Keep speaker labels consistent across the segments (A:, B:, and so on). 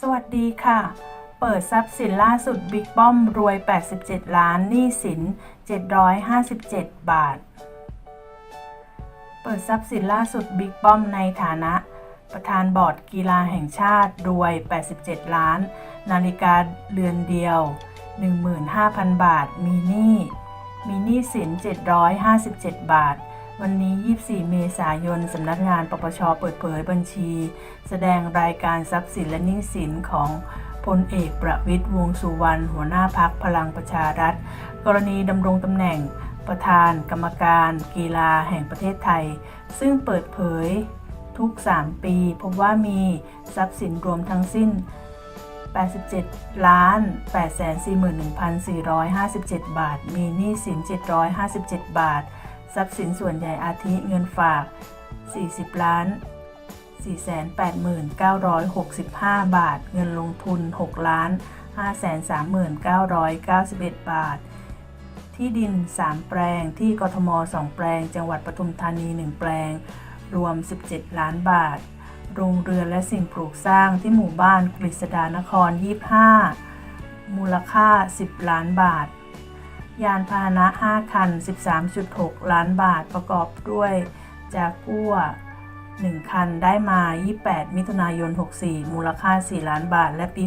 A: สวัสดีค่ะ เปิดทรัพย์สินล่าสุดบิ๊กป้อมรวย 87 ล้านหนี้สิน 757 บาท เปิดทรัพย์สินล่าสุดบิ๊กป้อมในฐานะ ประธานบอร์ดกีฬาแห่งชาติรวย 87 ล้าน นาฬิกาเรือนเดียว 15,000 บาท มีหนี้ มีหนี้สิน 757 บาท วันนี้ 24 เมษายน สำนักงานปปช เปิดเผยบัญชี แสดงรายการทรัพย์สินและหนี้สินของพลเอกประวิตยวงสุวรรณ หัวหน้าพักพลังประชารัฐ กรณีดำรงตำแหน่งประธานกรรมการ กีฬาแห่งประเทศไทย ซึ่งเปิดเผยทุก 3 ปี พบว่ามีทรัพย์สินรวมทั้งสิ้น 87ล้าน841,457 บาท มีหนี้สิน 757 บาท ทรัพย์สินส่วนใหญ่อาทิเงินฝาก 40 ล้าน 489,965 บาท เงินลงทุน 6 ล้าน 539,991 บาท ที่ดิน 3 แปลง ที่กทม 2 แปลง จังหวัดปทุมธานี 1 แปลง รวม 17 ล้านบาท โรงเรือนและสิ่งปลูกสร้างที่หมู่บ้านกฤษดานคร 25 มูลค่า 10 ล้านบาท ยานพาหนะ 5 คัน 13.6 ล้านบาทประกอบด้วยจากัว1 คันได้มา 28 มิถุนายน 64 มูลค่า 4 ล้านบาท และปี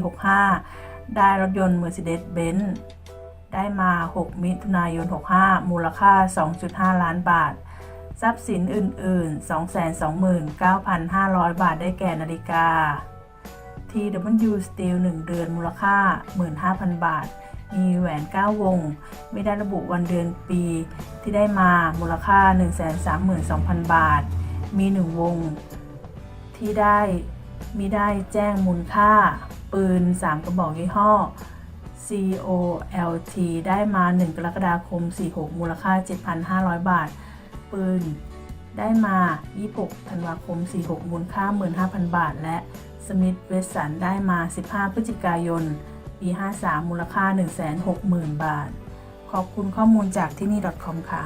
A: 65 ได้รถยนต์ Mercedes-Benz ได้มา 6 มิถุนายน 65 มูลค่า 2.5 ล้านบาท ทรัพย์สินอื่น ๆ 229,500 บาทได้แก่นาฬิกา TW Steel 1 เดือนมูลค่า 15,000 บาท มีแหวน 9 วง ไม่ได้ระบุวันเดือนปี ที่ได้มามูลค่า 132,000 บาท มี 1 วง ที่ได้มีได้แจ้งมูลค่า ปืน 3 กระบอกยี่ห้อ COLT ได้มา 1 กรกฎาคม 46 มูลค่า 7,500 บาท ปืน ได้มา 26 ธันวาคม 46 มูลค่า 15,000 บาท และสมิธเวสสันได้มา 15 พฤศจิกายน ปี 53 มูลค่า 160,000 บาท ขอบคุณข้อมูลจากที่นี่ .com ค่ะ